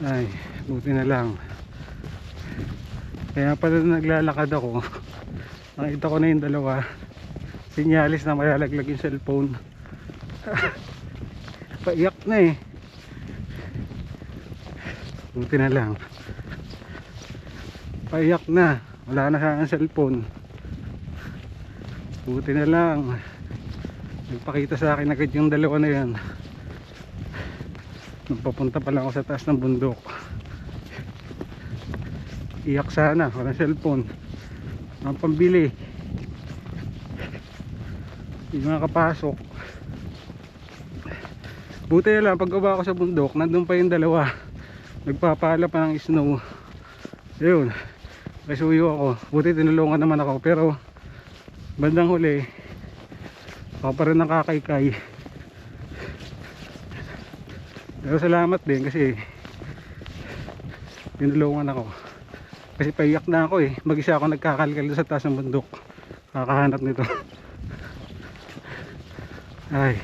ay buti na lang. Kaya pala naglalakad ako. Nakita ko na yung dalawa. Sinyalis na malalaglag yung cellphone. Paiyak na eh. Buti na lang. Paiyak na. Wala na sa cellphone. Buti na lang. Nagpakita sa akin agad yung dalawa na yan nung papunta pa lang ako sa taas ng bundok. Iyak sana walang cellphone. Ang pambili. Yung mga kapasok. Buti na lang pagkaba ako sa bundok nandun pa yung dalawa. Nagpapala pa ng snow. Yun kasuyo ako. Buti tinulungan naman ako pero bandang huli ako pa rin nakakaykay pero salamat din kasi tinulungan ako. Kasi paiyak na ako eh. Mag isa ako nagkakalkal sa taas ng bundok. Kakahanap nito. Ay